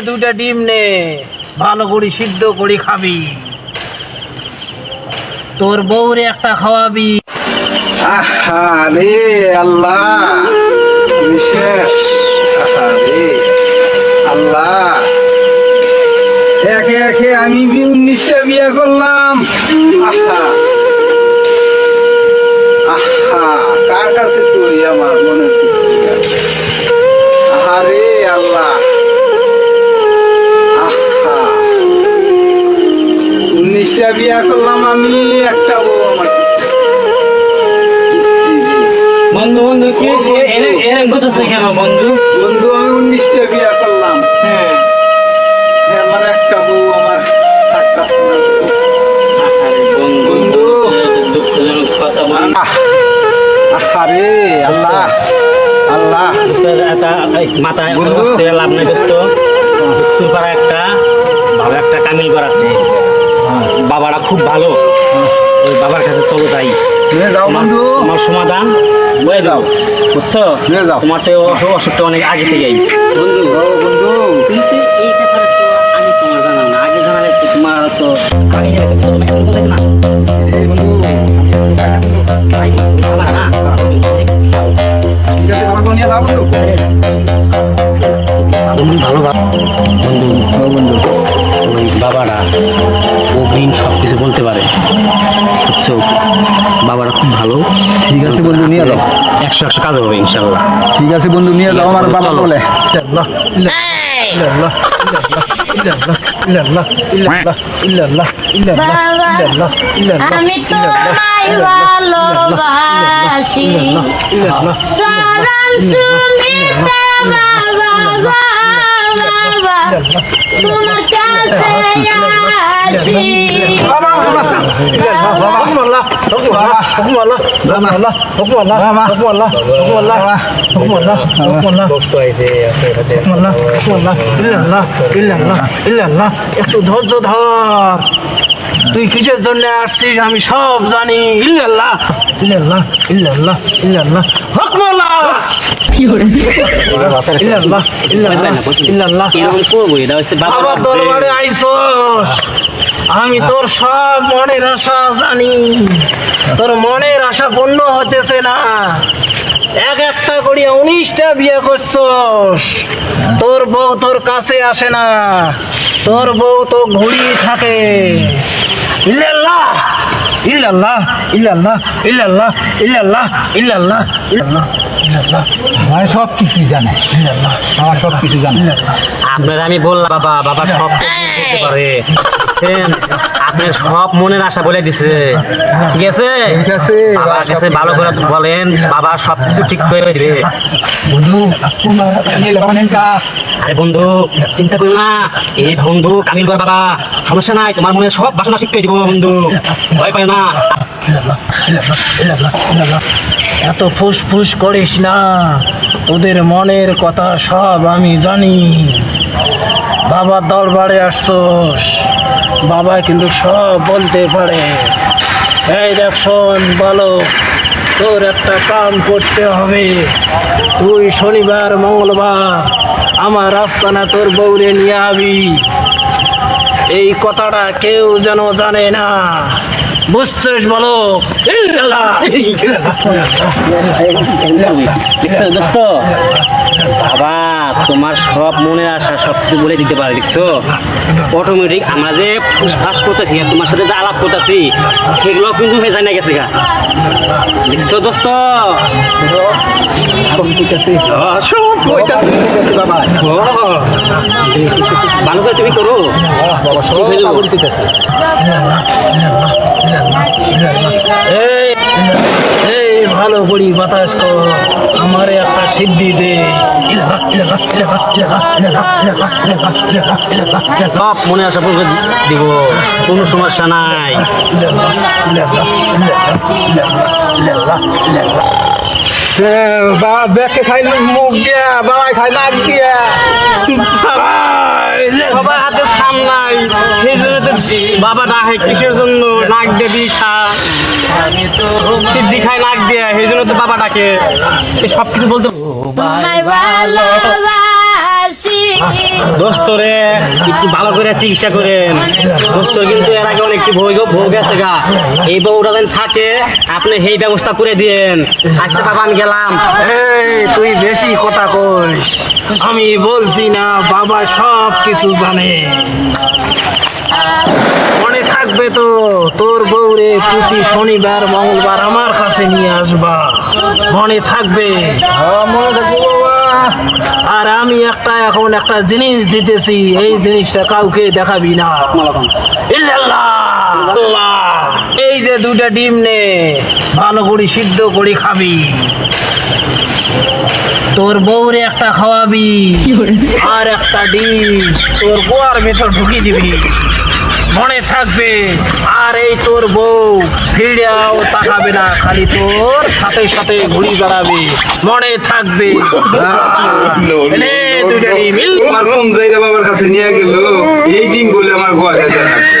থেকে ডিম নে, ভালো করে সিদ্ধ করে খাবি। তোর বউরে একটা খাওয়াবি। আহারে আল্লাহ, বিশেষ। আল্লাহ। একে একে আমি উনিশটা বিয়ে করলাম। আহা। কার কাছে তুই আমার মনে উনিশটা বিয়ে করলাম আমি একটা বউ আমার। বন্ধু বন্ধু কি এরম- এরম করতেছে কেন বন্ধু? বন্ধু আমি উনিশটা বিয়ে করলাম। হ্যাঁ। আমার একটা বউ আমার বন্ধু। দুঃখজনক কথা বল আহারে আল্লাহ আল্লাহ। মাথায় লাভ নাই দোস্ত। একটা ভালো একটা কামিল করা আছে। বাবাটা খুব ভালো। ওই বাবার কাছে চলো যাই। নিয়ে যাও বন্ধু। তোমার সমাধান? হয়ে যাও। বুঝছ? নিয়ে যাও। তোমার তো অসুখ অসুখটা অনেক আগে থেকেই। বন্ধু বন্ধু। কিন্তু এই ব্যাপারে তো আমি তোমার জানাম না। আগে জানালে তো তোমার তো আগে জানালে না বন্ধু। ভালো। বন্ধু বন্ধু। একশো একশো কাজ হবে ইনশাল্লাহ ঠিক আছে বন্ধু নিয়ে যাও আমার বাবা। বলে আমি তোমায় ভালোবাসি চরণ সুমিতা বাবা বাবা তোমার কাছে আসি একটু ধৈর্য ধর তুই কিসের জন্য আসছিস আমি সব জানি ইল্লাল্লাহ ইল্লাল্লাহ ইল্লাল্লাহ ইল্লাল্লাহ হকমাল্লাহ আমি তোর সব মনের আশা জানি। তোর মনের আশা পূর্ণ হতেছে না। এক একটা করি উনিশটা বিয়ে করছস। তোর বউ তোর কাছে আসে না। তোর বউ তো ঘুরি থাকে। ইল্লাল্লাহ ইল্লাল্লাহ ইল্লাল্লাহ ইল্লাল্লাহ ইল্লাল্লাহ ইল্লাল্লাহ ইল্লাল্লাহ। ভাই সব কিছুই জানে। আমার সব কিছু জানে। আপনার আমি বললাম বাবা বাবা সব বলতে পারে? আপনার সব মনের আশা বলে দিছে। ঠিক আছে? ঠিক আছে। বাবার কাছে ভালো করে বলেন বাবা সব কিছু ঠিক করে দিবে। বন্ধু আরে বন্ধু চিন্তা করো না। এই বন্ধু কামিল কর বাবা সমস্যা নাই তোমার মনে সব বাসনা শিখতে দিব বন্ধু। ভয় পায় না। এত ফুসফুস করিস না। তোদের মনের কথা সব আমি জানি। বাবার দরবারে আসছোস। বাবা কিন্তু সব বলতে পারে। এই দেখ শোন, বলো, তোর একটা কাম করতে হবে। তুই শনিবার, মঙ্গলবার আমার রাস্তানা তোর বউরে নিয়ে আবি। এই কথাটা কেউ যেন জানে না। বুঝছিস বলো। দেখছ দোস্ত? বাবা। তোমার সব মনের আশা সব কিছু বলে দিতে পারে দেখছ অটোমেটিক আমরা যে ফাঁস করতেছি তোমার সাথে যে আলাপ করতেছি সেগুলো কিন্তু হয়ে যায় না গেছে গা দেখছ দোস্ত ভালো করে তুমি করো হয়ে এই কালো পড়ি বাতাস কর আমারে একটা সিদ্ধি দে। সব মনে আসা পড়বে দিব কোনো সমস্যা নাই। খাই মুখ বাবাই খাই হাতে সাম নাই বাবা না কিসের জন্য নাক দেবি খা সিদ্ধি খায় নাক দিয়ে সেই জন্য তো বাবা ডাকে। এই সব কিছু বলতে ভালোবাসি। দোস্তরে একটু ভালো করে চিকিৎসা করেন। দোস্তর কিন্তু এর আগে অনেক ভোগ ভোগ আছে গা। এই বউটা যেন থাকে আপনি সেই ব্যবস্থা করে দিয়েন। আচ্ছা বাবা আমি গেলাম। এই তুই বেশি কথা কইস। আমি বলছি না বাবা সব কিছু জানে। থাকবে তো। তোর বউরে প্রতি শনিবার মঙ্গলবার আমার কাছে নিয়ে আসবা। মনে থাকবে। হ্যাঁ, মনে আর আমি একটা এখন একটা জিনিস দিতেছি এই জিনিসটা কাউকে দেখাবি না। এই যে দুটা ডিম নে ভালো করে সিদ্ধ করে খাবি। তোর বউরে একটা খাওয়াবি। আর একটা ডিম তোর গোয়ার ভেতর ঢুকিয়ে দিবি। মনে থাকবে, আর এই তোর বউ ফিরেও তাকাবে না, খালি তোর সাথে সাথে ঘুরি বেড়াবে। মনে থাকবে। কোন জায়গা বাবার কাছে নিয়ে গেল? এই দিন বলে আমার গোয়া যায় থাকবে